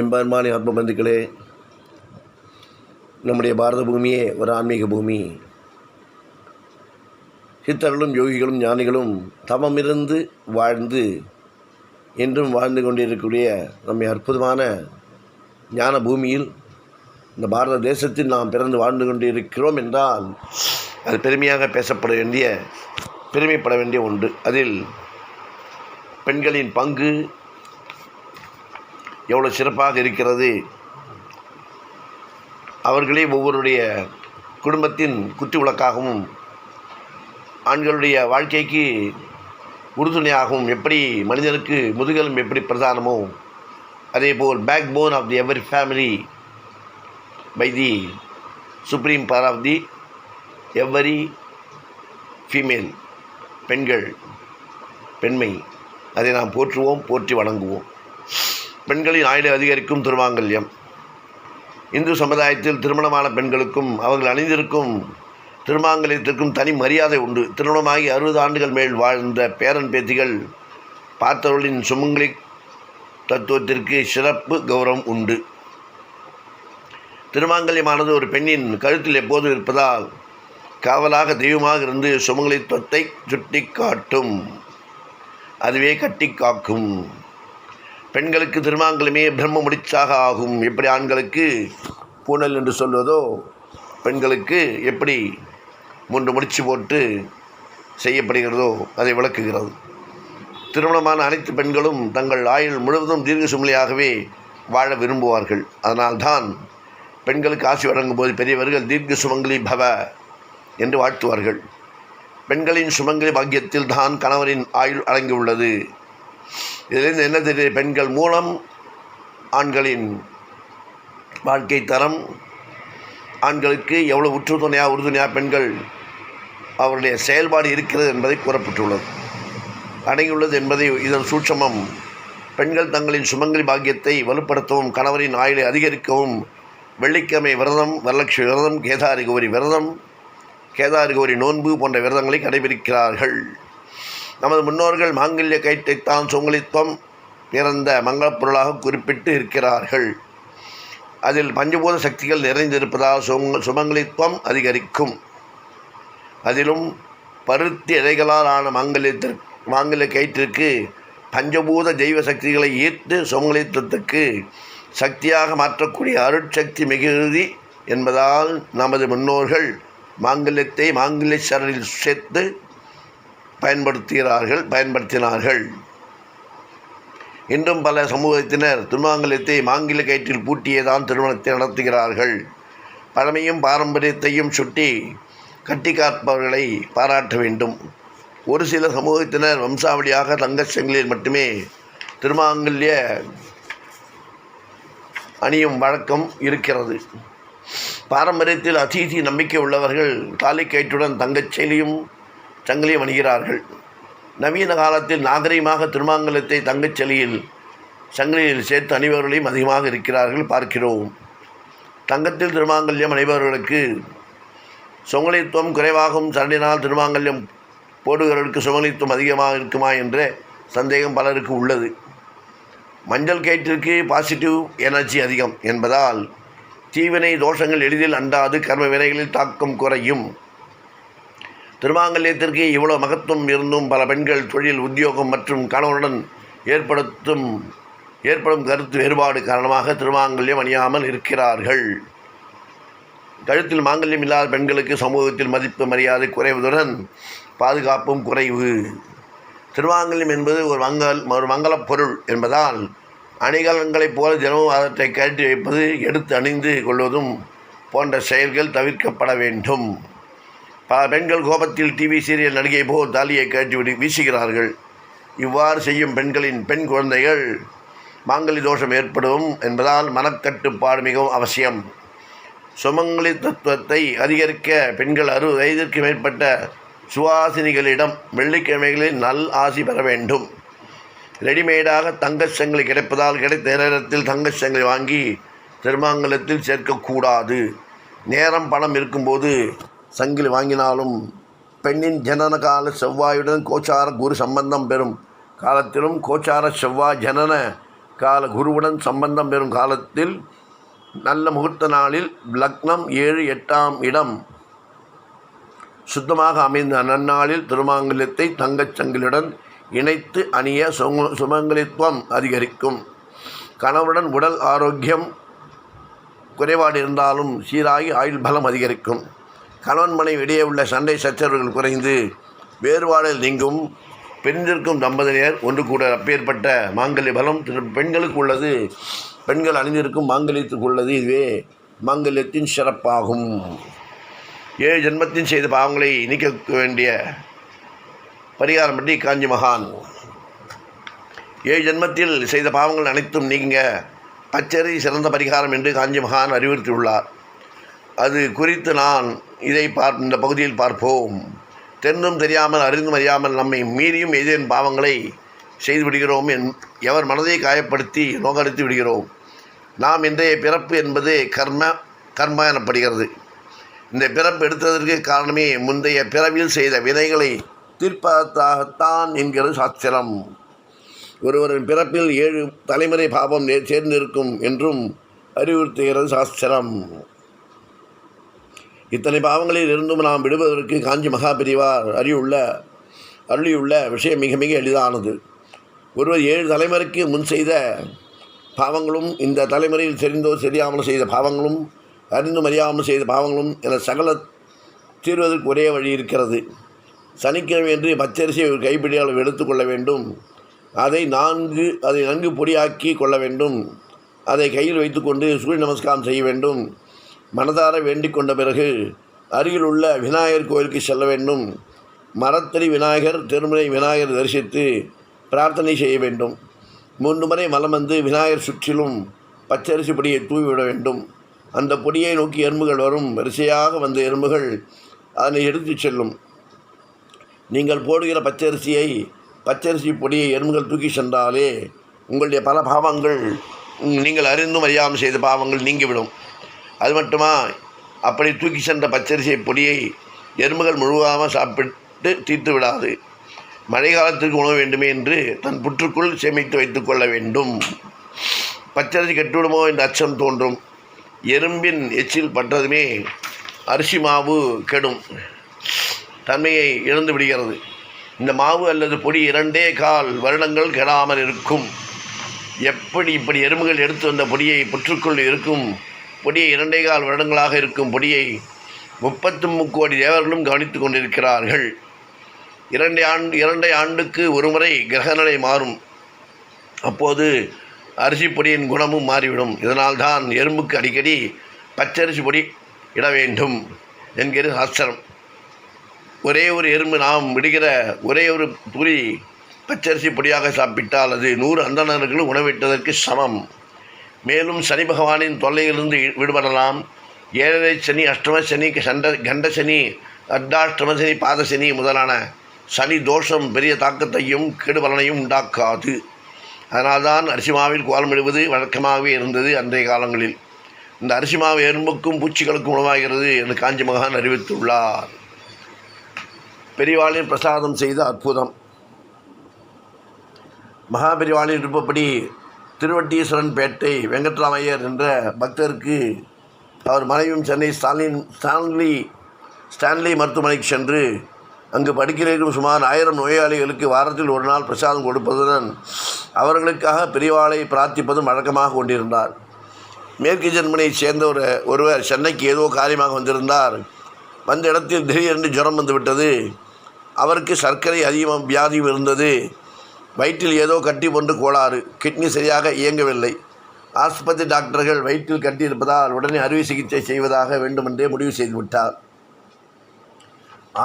எம்பெருமானி ஆத்ம பந்துக்களே நம்முடைய பாரத பூமியே ஒரு ஆன்மீக பூமி. சித்தர்களும் யோகிகளும் ஞானிகளும் தவமிருந்து வாழ்ந்து என்றும் வாழ்ந்து கொண்டிருக்கக்கூடிய நம்மை அற்புதமான ஞான பூமியில் இந்த பாரத தேசத்தில் நாம் பிறந்து வாழ்ந்து கொண்டிருக்கிறோம் என்றால் அது பெருமையாக பேசப்பட வேண்டிய பெருமைப்பட வேண்டிய ஒன்று. அதில் பெண்களின் பங்கு எவ்வளோ சிறப்பாக இருக்கிறது? அவர்களே ஒவ்வொருடைய குடும்பத்தின் குத்து விளக்காகவும் ஆண்களுடைய வாழ்க்கைக்கு உறுதுணையாகவும் எப்படி மனிதனுக்கு முதுகெலும் எப்படி பிரதானமோ அதேபோல் backbone of the every family by the supreme power of the every female பெண்கள் பெண்மை. அதை நாம் போற்றுவோம் போற்றி வணங்குவோம். பெண்களின் ஆயுளை அதிகரிக்கும் திருமாங்கல்யம் இந்து சமுதாயத்தில் திருமணமான பெண்களுக்கும் அவர்கள் அணிந்திருக்கும் திருமாங்கல்யத்திற்கும் தனி மரியாதை உண்டு. திருமணமாகி அறுபது ஆண்டுகள் மேல் வாழ்ந்த பேரன் பேத்திகள் பார்த்தவர்களின் சுமங்கலி தத்துவத்திற்கு சிறப்பு கௌரவம் உண்டு. திருமாங்கல்யமானது ஒரு பெண்ணின் கழுத்தில் எப்போதும் இருப்பதால் காவலாக தெய்வமாக இருந்து சுமங்கலித்துவத்தை சுட்டி காட்டும் அதுவே கட்டி காக்கும் பெண்களுக்கு திருமாங்கலமே பிரம்ம முடிச்சாக ஆகும். எப்படி ஆண்களுக்கு பூனல் என்று சொல்வதோ பெண்களுக்கு எப்படி மூன்று முடிச்சு போட்டு செய்யப்படுகிறதோ அதை விளக்குகிறது. திருமணமான அனைத்து பெண்களும் தங்கள் ஆயுள் முழுவதும் தீர்க்க சுமலியாகவே வாழ விரும்புவார்கள். அதனால்தான் பெண்களுக்கு ஆசி வழங்கும் போது பெரியவர்கள் தீர்க்க சுமங்கலி பவ என்று வாழ்த்துவார்கள். பெண்களின் சுமங்கலி பாக்கியத்தில் தான் கணவரின் ஆயுள் அடங்கியுள்ளது. இதிலிருந்து என்ன தெரியுது? பெண்கள் மூலம் ஆண்களின் வாழ்க்கை தரம் ஆண்களுக்கு எவ்வளோ உற்று துணையாக உறுதுணையாக பெண்கள் அவருடைய செயல்பாடு இருக்கிறது என்பதை கூறப்பட்டுள்ளது. அடங்கியுள்ளது என்பதை இதன் சூட்சமம் பெண்கள் தங்களின் சுமங்கலி பாக்கியத்தை வலுப்படுத்தவும் கணவரின் ஆயுளை அதிகரிக்கவும் வெள்ளிக்கிழமை விரதம் வரலட்சுமி விரதம் கேதாரி கௌரி விரதம் கேதாரி கௌரி நோன்பு போன்ற விரதங்களை கடைபிடிக்கிறார்கள். நமது முன்னோர்கள் மாங்கல்ய கயிற்றைத்தான் சுங்கலித்துவம் பிறந்த மங்களப்பொருளாக குறிப்பிட்டு இருக்கிறார்கள். அதில் பஞ்சபூத சக்திகள் நிறைந்திருப்பதால் சும சுமங்கலித்துவம் அதிகரிக்கும். அதிலும் பருத்தி இலைகளால் ஆன மாங்கல்யத்திற்கு மாங்கல்ய கயிற்றிற்கு பஞ்சபூத தெய்வ சக்திகளை ஈர்த்து சுமங்கலித்துவத்துக்கு சக்தியாக மாற்றக்கூடிய அருட்சக்தி மிகுதி என்பதால் நமது முன்னோர்கள் மாங்கல்யத்தை மாங்கல்ய சரணில் சேர்த்து பயன்படுத்துகிறார்கள் பயன்படுத்தினார்கள். இன்றும் பல சமூகத்தினர் திருமாங்கல்யத்தை மாங்கில கயிற்றில் பூட்டியேதான் திருமணத்தை நடத்துகிறார்கள். பழமையும் பாரம்பரியத்தையும் சுட்டி கட்டி காப்பவர்களை பாராட்ட வேண்டும். ஒரு சில சமூகத்தினர் வம்சாவளியாக தங்கச்சங்கிலில் மட்டுமே திருமாங்கல்ய அணியும் வழக்கம் இருக்கிறது. பாரம்பரியத்தில் அதிதி நம்பிக்கை உள்ளவர்கள் தாலி கயிற்றுடன் சங்கிலியம் அணிகிறார்கள் நவீன காலத்தில் நாகரீகமாக திருமாங்கலத்தை தங்கச் செலியில் சங்கிலியில் சேர்த்து அணிபவர்களையும் அதிகமாக இருக்கிறார்கள் பார்க்கிறோம். தங்கத்தில் திருமாங்கல்யம் அணிபவர்களுக்கு சுமலித்துவம் குறைவாகவும் சரணினால் திருமாங்கல்யம் போடுகிறவர்களுக்கு சுமலித்துவம் அதிகமாக இருக்குமா என்ற சந்தேகம் பலருக்கு உள்ளது. மஞ்சள் கயிற்றிற்கு பாசிட்டிவ் எனர்ஜி அதிகம் என்பதால் தீவினை தோஷங்கள் எளிதில் அண்டாது கர்ம வினைகளில் தாக்கம் குறையும். திருமாங்கல்யத்திற்கு இவ்வளோ மகத்துவம் இருந்தும் பல பெண்கள் தொழில் உத்தியோகம் மற்றும் கணவனுடன் ஏற்படுத்தும் ஏற்படும் கருத்து வேறுபாடு காரணமாக திருமாங்கல்யம் அணியாமல் இருக்கிறார்கள். கழுத்தில் மாங்கல்யம் இல்லாத பெண்களுக்கு சமூகத்தில் மதிப்பு மரியாதை குறைவதுடன் பாதுகாப்பும் குறைவு. திருமாங்கல்யம் என்பது ஒரு மங்கல் ஒரு மங்களப் பொருள் என்பதால் அணிகலன்களைப் போல தினமும் அவற்றை கழட்டி வைப்பது எடுத்து அணிந்து கொள்வதும் போன்ற செயல்கள் தவிர்க்கப்பட வேண்டும். பெண்கள் கோபத்தில் டிவி சீரியல் நடிகை போல் தாலியை கட்டிவிடி வீசுகிறார்கள். இவ்வாறு செய்யும் பெண்களின் பெண் குழந்தைகள் மாங்கலி தோஷம் ஏற்படும் என்பதால் மனக்கட்டுப்பாடு மிகவும் அவசியம். சுமங்கலி தத்துவத்தை அதிகரிக்க பெண்கள் அறுபது வயதிற்கு மேற்பட்ட சுவாசினிகளிடம் வெள்ளிக்கிழமைகளில் நல் ஆசி பெற வேண்டும். ரெடிமேடாக தங்கச் சங்கிலி கிடைப்பதால் கிடைத்த நேரத்தில் தங்கச் சங்கிலி வாங்கி திருமாங்கலத்தில் சேர்க்கக்கூடாது. நேரம் பணம் இருக்கும்போது சங்கிலி வாங்கினாலும் பெண்ணின் ஜனன கால செவ்வாயுடன் கோச்சார குரு சம்பந்தம் பெறும். காலத்திலும் கோச்சார செவ்வாய் ஜனன கால குருவுடன் சம்பந்தம் பெறும். காலத்தில் நல்ல முகூர்த்த நாளில் லக்னம் ஏழு எட்டாம் இடம். சுத்தமாக அமைந்த நன்னாளில் திருமாங்கல்யத்தை தங்கச்சங்கிலுடன் இணைத்து அணிய சுமங்கலித்துவம் அதிகரிக்கும். கணவுடன் உடல் ஆரோக்கியம் குறைபாடு இருந்தாலும் சீராகி ஆயுள் பலம் அதிகரிக்கும். கணவன் மனைவி இடையே உள்ள சண்டை சச்சரவுகள் குறைந்து வேறுபாடுகள் நீங்கும். பெண்ணிற்கும் தம்பதியர் ஒன்று கூட அப்பேற்பட்ட மாங்கல்ய பலம் பெண்களுக்கு உள்ளது. பெண்கள் அணிந்திருக்கும் மாங்கல்யத்துக்கு உள்ளது. இதுவே மாங்கல்யத்தின் சிறப்பாகும். ஏழு ஜென்மத்தின் செய்த பாவங்களை நீக்க வேண்டிய பரிகாரம் பற்றி காஞ்சி மகான். ஏழு ஜென்மத்தில் செய்த பாவங்கள் அனைத்தும் நீங்க பச்சரி சிறந்த பரிகாரம் என்று காஞ்சி மகான் அறிவுறுத்தியுள்ளார். அது குறித்து நான் இதை பார் இந்த பகுதியில் பார்ப்போம். தென்றும் தெரியாமல் அறிந்தும் அறியாமல் நம்மை மீறியும் ஏதேனும் பாவங்களை செய்து விடுகிறோம் என் எவர் மனதை காயப்படுத்தி நோக்கடித்து விடுகிறோம். நாம் இன்றைய பிறப்பு என்பது கர்ம கர்மா எனப்படுகிறது. இந்த பிறப்பு எடுத்ததற்கு காரணமே முந்தைய பிறவியில் செய்த வினைகளை தீர்ப்பதாகத்தான் என்கிறது சாஸ்திரம் ஒருவரின் பிறப்பில் ஏழு தலைமுறை பாபம் சேர்ந்திருக்கும் என்றும் அறிவுறுத்துகிறது சாஸ்திரம் இத்தனை பாவங்களில் இருந்தும் நாம் விடுவதற்கு காஞ்சி மகா பிரிவார் அறிவுள்ள அருளியுள்ள விஷயம் மிக மிக எளிதானது. ஒருவர் ஏழு தலைமுறைக்கு முன் செய்த பாவங்களும் இந்த தலைமுறையில் தெரிந்தோ தெரியாமல் செய்த பாவங்களும் அறிந்தும் அறியாமல் செய்த பாவங்களும் என சகல தீர்வதற்கு ஒரே வழி இருக்கிறது. சனிக்கிழமை என்று பச்சரிசியை ஒரு கைப்பிடி அளவு எடுத்துக்கொள்ள வேண்டும். அதை நான்கு அதை நன்கு பொடியாக்கி கொள்ள வேண்டும். அதை கையில் வைத்துக்கொண்டு சூரிய நமஸ்காரம் செய்ய வேண்டும். மனதார வேண்டிக் கொண்ட பிறகு அருகில் உள்ள விநாயகர் கோயிலுக்கு செல்ல வேண்டும். மரத்தடி விநாயகர் திருமலை விநாயகர் தரிசித்து பிரார்த்தனை செய்ய வேண்டும். மூன்று முறை மலம் வந்து விநாயகர் சுற்றிலும் பச்சரிசி பொடியை தூவிவிட வேண்டும். அந்த பொடியை நோக்கி எறும்புகள் வரும். வரிசையாக வந்த எறும்புகள் அதனை எடுத்துச் செல்லும். நீங்கள் போடுகிற பச்சரிசியை பச்சரிசி பொடியை எறும்புகள் தூக்கி சென்றாலே உங்களுடைய பல பாவங்கள் நீங்கள் அறிந்தும் அறியாமல் செய்த பாவங்கள் நீங்கிவிடும். அது மட்டுமா? அப்படி தூக்கி சென்ற பச்சரிசி பொடியை எறும்புகள் முழுவதாக சாப்பிட்டு தீர்த்து விடாது. மழை காலத்திற்கு உணவு வேண்டுமே என்று தன் புற்றுக்குள் சேமித்து வைத்துக்கொள்ள வேண்டும். பச்சரிசி கெட்டுவிடுமோ என்ற அச்சம் தோன்றும். எறும்பின் எச்சில் பட்டதுமே அரிசி மாவு கெடும். தன்மையை இழந்து விடுகிறது. இந்த மாவு அல்லது பொடி இரண்டே கால் வருடங்கள் கெடாமல் இருக்கும். எப்படி இப்படி எறும்புகள் எடுத்து வந்த பொடியை புற்றுக்குள் இருக்கும்? பொடியை இரண்டே கால் வருடங்களாக இருக்கும் பொடியை முப்பத்து முக்கோடி தேவர்களும் கவனித்து கொண்டிருக்கிறார்கள். இரண்டை ஆண்டு இரண்டை ஆண்டுக்கு ஒருமுறை கிரகநிலை மாறும். அப்போது அரிசி பொடியின் குணமும் மாறிவிடும். இதனால்தான் எறும்புக்கு அடிக்கடி பச்சரிசி பொடி இட வேண்டும் என்கிற சாஸ்திரம் ஒரே ஒரு எறும்பு நாம் விடுகிற ஒரே ஒரு துளி பச்சரிசி பொடியாக சாப்பிட்டால் அது நூறு அந்தணர்களும் உணவிட்டதற்கு சமம். மேலும் சனி பகவானின் தொல்லையிலிருந்து விடுபடலாம். ஏழரை சனி அஷ்டம சனி சண்ட கண்ட சனி அர்த்தாஷ்டம சனி பாத சனி முதலான சனி தோஷம் பெரிய தாக்கத்தையும் கெடுபலனையும் உண்டாக்காது. அதனால்தான் அரிசிமாவில் கோலமிடுவது வழக்கமாகவே இருந்தது அன்றைய காலங்களில். இந்த அரிசிமாவு எறும்புக்கும் பூச்சிகளுக்கும் உணவாகிறது என்று காஞ்சி மகான் அறிவித்துள்ளார். பெரியவாளின் பிரசாதம் செய்த அற்புதம். மகாபெரிவாளின் விருப்பப்படி திருவட்டீஸ்வரன் பேட்டை வெங்கட்ராமையர் என்ற பக்தருக்கு அவர் மனைவியும் சென்னை ஸ்டாலின் ஸ்டான்லி ஸ்டான்லி மருத்துவமனைக்கு சென்று அங்கு படுக்கையிலிருக்கும் சுமார் ஆயிரம் நோயாளிகளுக்கு வாரத்தில் ஒரு நாள் பிரசாதம் கொடுப்பதுடன் அவர்களுக்காக பிரிவாளை பிரார்த்திப்பதும் வழக்கமாக கொண்டிருந்தார். மேற்கு ஜெர்மனியைச் சேர்ந்த ஒரு ஒருவர் சென்னைக்கு ஏதோ காரியமாக வந்திருந்தார். வந்த இடத்தில் திடீரென்று ஜுரம் வந்துவிட்டது. அவருக்கு சர்க்கரை அதிகமாக வியாதியும் இருந்தது. வயிற்றில் ஏதோ கட்டி கொண்டு கோளாறு. கிட்னி சரியாக இயங்கவில்லை. ஆஸ்பத்திரி டாக்டர்கள் வயிற்றில் கட்டியிருப்பதால் உடனே அறுவை சிகிச்சை செய்வதாக வேண்டுமென்றே முடிவு செய்துவிட்டார்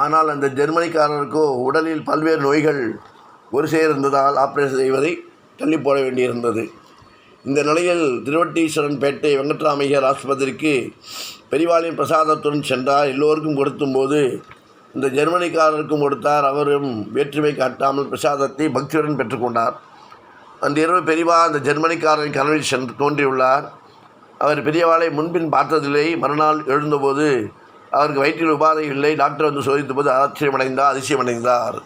ஆனால் அந்த ஜெர்மனிக்காரருக்கோ உடலில் பல்வேறு நோய்கள் ஒரு இருந்ததால் ஆப்ரேஷன் செய்வதை தள்ளி போட வேண்டியிருந்தது. இந்த நிலையில் திருவட்டீஸ்வரன் பேட்டை வெங்கட்ராமையர் ஆஸ்பத்திரிக்கு பெரிவாளின் பிரசாதத்துடன் சென்றார். எல்லோருக்கும் கொடுத்தும் போது இந்த ஜெர்மனிக்காரருக்கும் கொடுத்தார். அவரும் வேற்றுமை காட்டாமல் பிரசாதத்தை பக்தியுடன் பெற்றுக்கொண்டார். அந்த இரவு பெரியவா அந்த ஜெர்மனிக்காரரின் கனவில் சென்று தோன்றியுள்ளார். அவர் பெரியவாளை முன்பின் பார்த்ததில்லை. மறுநாள் எழுந்தபோது அவருக்கு வயிற்றில் உபாதை இல்லை. டாக்டர் வந்து சோதித்தபோது ஆச்சரியமடைந்தார் அதிசயமடைந்தார்.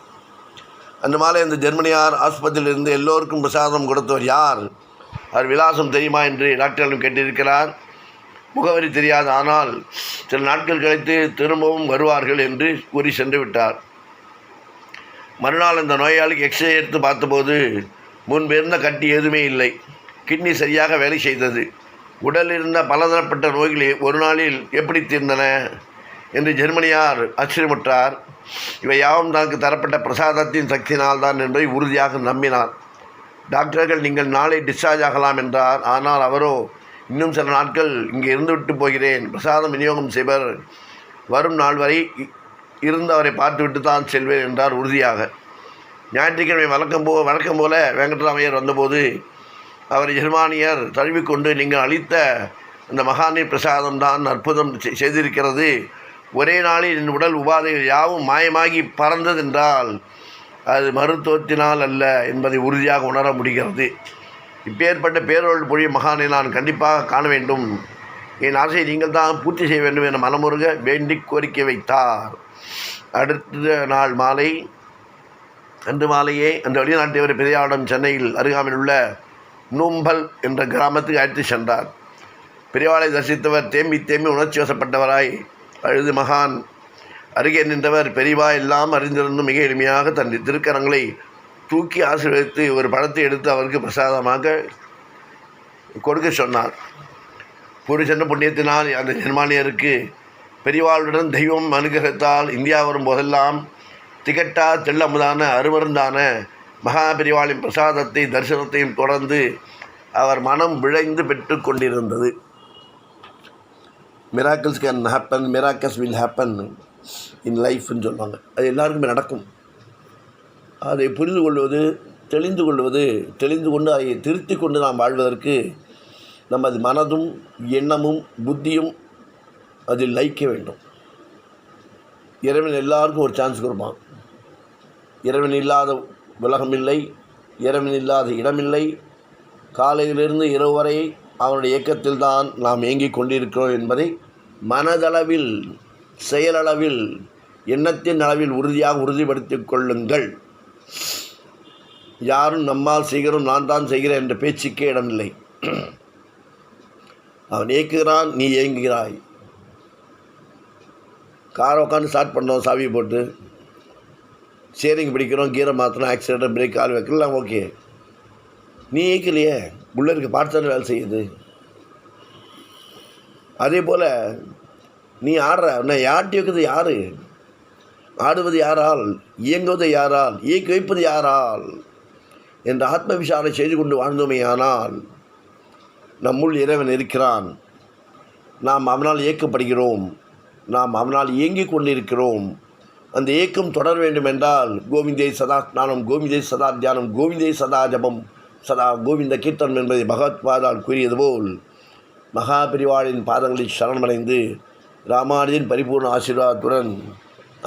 அந்த மாலை அந்த ஜெர்மனியார் ஆஸ்பத்திரியிலிருந்து எல்லோருக்கும் பிரசாதம் கொடுத்தவர் யார்? அவர் விலாசம் தெரியுமா என்று டாக்டரிடம் கேட்டிருக்கிறார். முகவரி தெரியாது. ஆனால் சில நாட்கள் கழித்து திரும்பவும் வருவார்கள் என்று கூறி சென்று விட்டார். மறுநாள் அந்த நோயாளிக்கு எக்ஸ்ரே எடுத்து பார்த்தபோது முன்பிருந்த கட்டி எதுவுமே இல்லை. கிட்னி சரியாக வேலை செய்தது. உடலில் இருந்த பலதரப்பட்ட நோய்களை ஒரு நாளில் எப்படி தீர்ந்தன என்று ஜெர்மனியார் ஆச்சரியமுற்றார். இவை யாவும் தனக்கு தரப்பட்ட பிரசாதத்தின் சக்தியினால் தான் என்பதை உறுதியாக நம்பினார். டாக்டர்கள் நீங்கள் நாளை டிஸ்சார்ஜ் ஆகலாம் என்றார். ஆனால் அவரோ இன்னும் சில நாட்கள் இங்கே இருந்துவிட்டு போகிறேன். பிரசாதம் விநியோகம் செய்வர். வரும் நாள் வரை இருந்து அவரை பார்த்துவிட்டு தான் செல்வேன் என்றார் உறுதியாக. ஞாயிற்றுக்கிழமை வழக்கம் போ வழக்கம் போல வெங்கட்ராமையர் வந்தபோது அவர் ஜெர்மானியர் தழுவிக்கொண்டு நீங்கள் அளித்த அந்த மகானின் பிரசாதம் தான் அற்புதம் செய்திருக்கிறது. ஒரே நாளில் என் உடல் உபாதைகள் யாவும் மாயமாகி பறந்ததென்றால் அது மருத்துவத்தினால் அல்ல என்பதை உறுதியாக உணர முடிகிறது. இப்பேற்பட்ட பேரொருள் பொழிய மகானை நான் கண்டிப்பாக காண வேண்டும். என் ஆசையை நீங்கள் தான் பூர்த்தி செய்ய வேண்டும் என மனமுருக வேண்டி கோரிக்கை வைத்தார். அடுத்த நாள் மாலை அன்று மாலையே அந்த வெளிநாட்டவர் பெரியாரிடம் சென்னையில் அருகாமையில் உள்ள நூம்பல் என்ற கிராமத்துக்கு அழைத்து சென்றார். பெரியவாளை தரிசித்தவர் தேம்பி தேம்பி உணர்ச்சி வசப்பட்டவராய் அழுது மகான். அருகே நின்றவர் பெரியவா எல்லாம் அறிந்திருந்தும் மிக எளிமையாக தன் திருக்கரங்களை தூக்கி ஆசீர்வதித்து ஒரு பழத்தை எடுத்து அவருக்கு பிரசாதமாக கொடுக்க சொன்னார். பூரி சென்ற புண்ணியத்தினால் அந்த ஜெர்மானியருக்கு பெரியவாளுடன் தெய்வம் அனுகிரகத்தால் இந்தியா வரும் போதெல்லாம் திகட்டா தெள்ளமுதான அருமருந்தான மகா பெரிவாளின் பிரசாதத்தை தரிசனத்தையும் தொடர்ந்து அவர் மனம் விழைந்து பெற்று கொண்டிருந்தது. Miracles can happen miracles will happen in லைஃப்னு சொல்லுவாங்க. அது எல்லாருக்குமே நடக்கும். அதை புரிந்து கொள்வது தெளிந்து கொள்வது தெளிந்து கொண்டு அதை திருத்தி கொண்டு நாம் வாழ்வதற்கு நமது மனதும் எண்ணமும் புத்தியும் அதில் லயிக்க வேண்டும். இறைவன் எல்லாருக்கும் ஒரு சான்ஸ் கொடுப்பான். இறைவன் இல்லாத உலகம் இல்லை இறைவன் இல்லாத இடமில்லை காலையிலிருந்து இரவு வரை அவனுடைய இயக்கத்தில் தான் நாம் இயங்கிக் கொண்டிருக்கிறோம் என்பதை மனதளவில் செயலளவில் எண்ணத்தின் அளவில் உறுதியாக உறுதிப்படுத்திக் கொள்ளுங்கள். யாரும் நம்மால் செய்கிறோம் நான் தான் செய்கிறேன் என்ற பேச்சுக்கே இடமில்லை. அவன் இயக்குகிறான் நீ இயங்குகிறாய் காரை உட்காந்து ஸ்டார்ட் பண்ணோம் சாவியை போட்டு. ஸ்டேரிங் பிடிக்கிறோம் கீரை மாற்றணும் ஆக்சிடென்ட் பிரேக் கால் வைக்கலாம் ஓகே நீ இயக்கலையே உள்ளே இருக்க பார்த்து வேலை செய்யுது. அதே போல் நீ ஆடுற உன்னை யார்ட்டி வைக்கிறது யார்? ஆடுவது யாரால்? இயங்குவது யாரால்? இயக்கி வைப்பது யாரால்? என்ற ஆத்ம விசாரணை செய்து கொண்டு வாழ்ந்தோமேயானால் நம்முள் இறைவன் இருக்கிறான். நாம் அவனால் இயக்கப்படுகிறோம். நாம் அவனால் இயங்கிக் கொண்டிருக்கிறோம். அந்த இயக்கம் தொடர வேண்டும் என்றால் கோவிந்தே சதா ஸ்நானம் கோவிந்தே சதா தியானம் கோவிந்தே சதா ஜபம் சதா கோவிந்த கீர்த்தனம் என்பதை பகவத்பாதால் கூறியது போல் மகாபிரிவாளின் பாதங்களில் சரணமடைந்து ராமானுஜின் பரிபூர்ண ஆசீர்வாதத்துடன்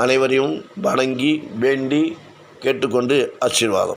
அனைவரையும் வணங்கி வேண்டி கேட்டுக்கொண்டு ஆசீர்வாதம்.